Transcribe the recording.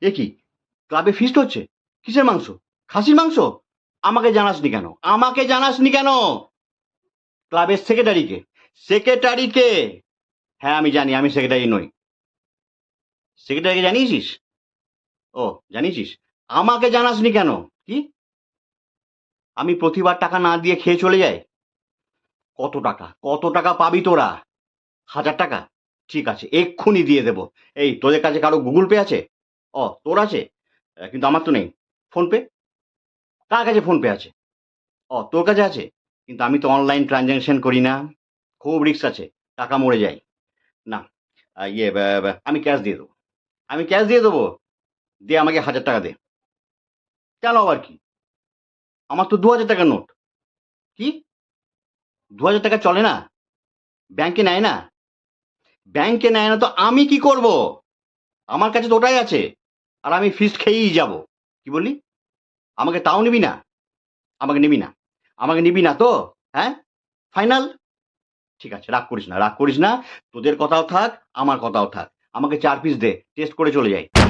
এ কি? ক্লাবে ফিস্ট হচ্ছে? কিসের মাংস? খাসির মাংস? আমাকে জানাসনি কেন? আমাকে জানাসনি কেন? ক্লাবের সেক্রেটারিকে সেক্রেটারিকে হ্যাঁ আমি জানি, আমি সেক্রেটারি নই। সেক্রেটারিকে জানিয়েছিস? ও, জানিয়েছিস? আমাকে জানাসনি কেন? কি? আমি প্রতিবার টাকা না দিয়ে খেয়ে চলে যাই? কত টাকা? কত টাকা পাবি তোরা? হাজার টাকা? ঠিক আছে, এক্ষুনি দিয়ে দেবো। এই, তোদের কাছে কারও গুগল পে আছে? ও, তোর আছে? কিন্তু আমার তো নেই। ফোনপে? কার কাছে ফোনপে আছে? ও, তোর কাছে আছে? কিন্তু আমি তো অনলাইন ট্রানজ্যাকশন করি না। খুব রিস্ক আছে। টাকা মরে যায়। না ইয়ে আমি ক্যাশ দিয়ে দেবো। আমি ক্যাশ দিয়ে দেবো? দিয়ে আমাকে হাজার টাকা দে। কেন আবার কি? আমার তো দু হাজার টাকার নোট। কি? দু হাজার টাকা চলে না? ব্যাংকে নেয় না? ব্যাংকে নেয় না তো আমি কি করব? আমার কাছে তো ওটাই আছে। আর আমি ফিস্ট খেয়েই যাব। কি বলি আমাকে তাও নিবি না? আমাকে নিবি না? আমাকে নিবি না তো? হ্যাঁ? ফাইনাল ঠিক আছে, রাগ করিস না, রাগ করিস না। তোদের কথাও থাক, আমার কথাও থাক। আমাকে চার পিস দে টেস্ট করে চলে যাই।